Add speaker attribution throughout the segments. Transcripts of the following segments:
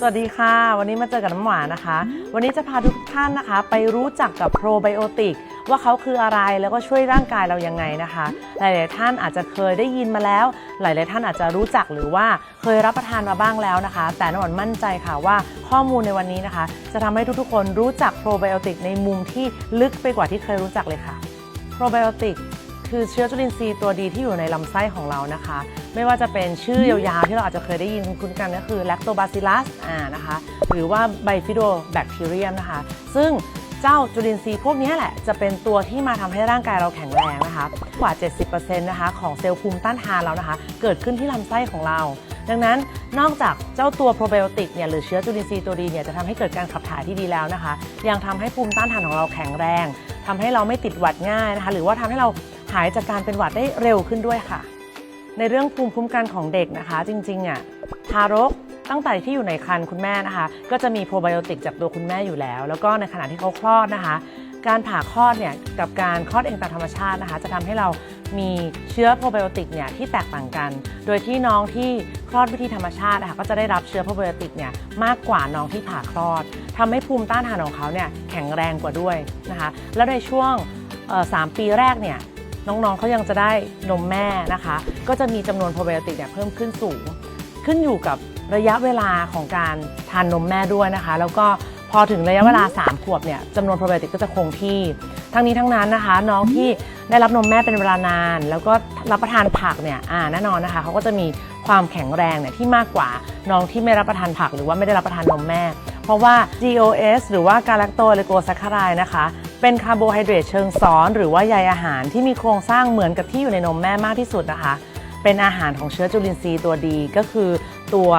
Speaker 1: สวัสดีค่ะ วันนี้มาเจอกับน้ำหวานนะคะ วันนี้จะพาทุกท่านนะคะ ไปรู้จักกับโปรไบโอติกว่าเขาคืออะไรแล้วก็ช่วยร่างกายเรายังไงนะคะ หลาย ๆ ท่านอาจจะเคยได้ยินมาแล้ว หลาย ๆ ท่านอาจจะรู้จักหรือว่าเคยรับประทานมาบ้างแล้วนะคะ แต่น้ำหวานมั่นใจค่ะว่าข้อมูลในวันนี้นะคะ จะทำให้ทุก ๆ คนรู้จักโปรไบโอติกในมุมที่ลึกไปกว่าที่เคยรู้จักเลยค่ะโปรไบโอติกคือเชื้อจุลินทรีย์ตัวดีที่อยู่ในลำไส้ของเรานะคะ ไม่ว่าจะเป็นชื่อยาวๆ ที่เราอาจจะเคยได้ยินคุ้นกันก็คือ lactobacillus อ่านะคะหรือว่า bifidobacterium นะคะ ซึ่งเจ้าจุลินทรีย์พวกนี้แหละจะเป็นตัวที่มาทำให้ร่างกายเราแข็งแรงนะคะ กว่า 70%นะคะของเซลล์ภูมิต้านทานเรานะคะ เกิดขึ้นที่ลำไส้ของเรา ดังนั้นนอกจากเจ้าตัวโปรไบโอติกเนี่ยหรือเชื้อจุลินทรีย์ตัวดีเนี่ยจะทำให้เกิดการขับถ่ายที่ดีแล้วนะคะ ยังทำให้ภูมิต้านทานของเราแข็งแรงทำให้เราไม่ติดหวัดง่ายนะคะ หรือว่าทำให้เราหายจากการเป็นหวัดได้เร็วขึ้นด้วยค่ะ ในเรื่องภูมิคุ้มกันของเด็กนะคะ จริงๆอะทารกตั้งแต่ที่อยู่ในครรภ์คุณแม่นะคะ ก็จะมีโปรไบโอติกจากตัวคุณแม่อยู่แล้ว แล้วก็ในขณะที่เขาคลอดนะคะ การผ่าคลอดเนี่ยกับการคลอดเองตามธรรมชาตินะคะ จะทำให้เรามีเชื้อโปรไบโอติกเนี่ยที่แตกต่างกัน โดยที่น้องที่คลอดวิธีธรรมชาตินะคะก็จะได้รับเชื้อโปรไบโอติกเนี่ยมากกว่าน้องที่ผ่าคลอดทำให้ภูมิต้านทานของเขาเนี่ยแข็งแรงกว่าด้วยนะคะ แล้วในช่วงสามปีแรกเนี่ย น้องๆเขายังจะได้นมแม่นะคะ ก็จะมีจำนวนโปรไบโอติกเนี่ยเพิ่มขึ้นสูง ขึ้นอยู่กับระยะเวลาของการทานนมแม่ด้วยนะคะ แล้วก็พอถึงระยะเวลา 3 ขวบเนี่ยจำนวนโปรไบโอติกก็จะคงที่ ทั้งนี้ทั้งนั้นนะคะ น้องที่ได้รับนมแม่เป็นเวลานาน แล้วก็รับประทานผักเนี่ยอ่าแน่นอนนะคะเขาก็จะมีความแข็งแรงเนี่ยที่มากกว่าน้องที่ไม่รับประทานผักหรือว่าไม่ได้รับประทานนมแม่ เพราะว่า GOS หรือว่าการ a ล t โตเลโกซัคคารายนะคะ เป็นคาร์โบไฮเดรตเชิงซ้อน หรือว่าใยอาหารที่มีโครงสร้างเหมือนกับที่อยู่ในนมแม่มากที่สุดนะคะ เป็นอาหารของเชื้อจุลินทรีย์ตัวดีก็คือตัว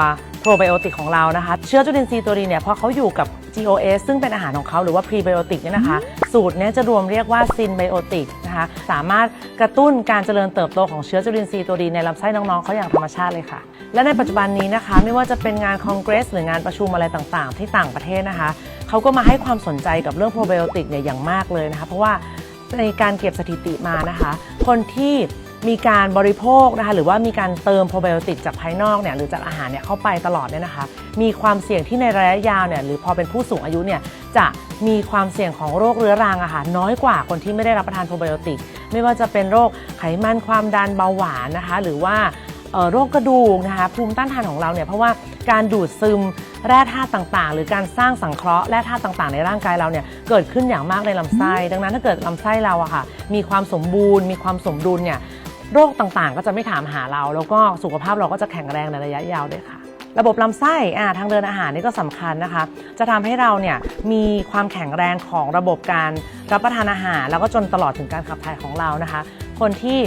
Speaker 1: โปรไบโอติกของเรานะคะ เชื้อจุลินทรีย์ตัวดีเนี่ยพอเขาอยู่กับ GOS ซึ่งเป็นอาหารของเขาหรือว่าพรีไบโอติกเนี่ยนะคะ สูตรเนี้ยจะรวมเรียกว่าซินไบโอติกนะคะสามารถกระตุ้นการเจริญเติบโตของเชื้อจุลินทรีย์ตัวดีในลำไส้น้องๆเขาอย่างธรรมชาติเลยค่ะ และในปัจจุบันนี้นะคะ ไม่ว่าจะเป็นงานคอนเกรส หรืองานประชุมอะไรต่างๆ ที่ต่างประเทศนะคะ เขาก็มาให้ความสนใจกับเรื่องโปรไบโอติกเนี่ยอย่างมากเลยนะคะ เพราะว่าในการเก็บสถิติมานะคะ คนที่มีการบริโภคนะคะหรือว่ามีการเติมโปรไบโอติกจากภายนอกเนี่ยหรือจากอาหารเนี่ยเข้าไปตลอดเนี่ยนะคะ มีความเสี่ยงที่ในระยะยาวเนี่ยหรือพอเป็นผู้สูงอายุเนี่ยจะมีความเสี่ยงของโรคเรื้อรังอะค่ะน้อยกว่าคนที่ไม่ได้รับประทานโปรไบโอติก ไม่ว่าจะเป็นโรคไขมันความดันเบาหวานนะคะ หรือว่า โรคกระดูกนะคะภูมิต้านทานของเราเนี่ยเพราะว่าการดูดซึมแร่ธาตุต่างๆ หรือการสร้างสังเคราะห์แร่ธาตุต่างๆ ในร่างกายเราเนี่ยเกิดขึ้นอย่างมากในลำไส้ ดังนั้นถ้าเกิดลำไส้เราอะค่ะมีความสมบูรณ์ มีความสมดุลเนี่ยโรคต่างๆ ก็จะไม่ถามหาเรา แล้วก็สุขภาพเราก็จะแข็งแรงในระยะยาวด้วยค่ะ ระบบลำไส้อ่าทางเดินอาหารนี่ก็สำคัญนะคะ จะทำให้เราเนี่ยมีความแข็งแรงของระบบการรับประทานอาหาร แล้วก็จนตลอดถึงการขับถ่ายของเรานะคะ คนที่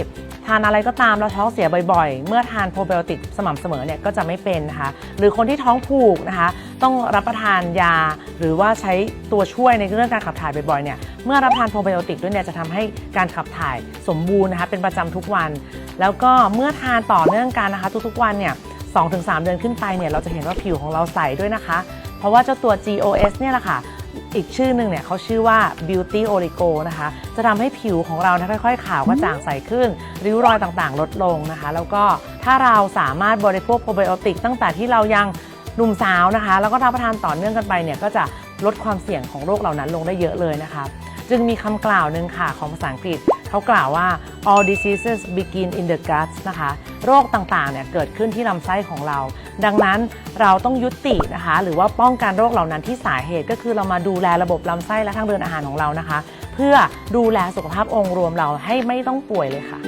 Speaker 1: ทานอะไรก็ตามแล้วท้องเสียบ่อยๆ เมื่อทานโปรไบโอติกสม่ำเสมอเนี่ยก็จะไม่เป็นนะคะหรือคนที่ท้องผูกนะคะ ต้องรับประทานยา หรือว่าใช้ตัวช่วยในเรื่องการขับถ่ายบ่อยๆเนี่ยเมื่อรับประทานโปรไบโอติกด้วยเนี่ยจะทำให้การขับถ่ายสมบูรณ์นะคะเป็นประจำทุกวัน แล้วก็เมื่อทานต่อเนื่องกันนะคะ ทุกๆวันเนี่ย2-3 เดือนขึ้นไปเนี่ยเราจะเห็นว่าผิวของเราใสด้วยนะคะ เพราะว่าเจ้าตัว GOS เนี่ยแหละค่ะ อีกชื่อหนึ่งเนี่ยเขาชื่อว่า Beauty Oligo นะคะ จะทำให้ผิวของเราเนี่ยค่อยๆ ขาวกระจ่างใสขึ้น ริ้วรอยต่างๆ ลดลงนะคะ แล้วก็ถ้าเราสามารถบริโภคโปรไบโอติกตั้งแต่ที่เรายังหนุ่มสาวนะคะ แล้วก็รับประทานต่อเนื่องกันไปเนี่ยก็จะลดความเสี่ยงของโรคเหล่านั้นลงได้เยอะเลยนะคะ จึงมีคำกล่าวหนึ่งค่ะของภาษาอังกฤษ เขากล่าวว่า all diseases begin in the guts นะคะ โรคต่างๆ เนี่ยเกิดขึ้นที่ลำไส้ของเรา ดังนั้นเราต้องยุตินะคะ หรือว่าป้องกันโรคเหล่านั้นที่สาเหตุก็คือเรามาดูแลระบบลำไส้และทางเดินอาหารของเรานะคะ เพื่อดูแลสุขภาพองค์รวมเราให้ไม่ต้องป่วยเลยค่ะ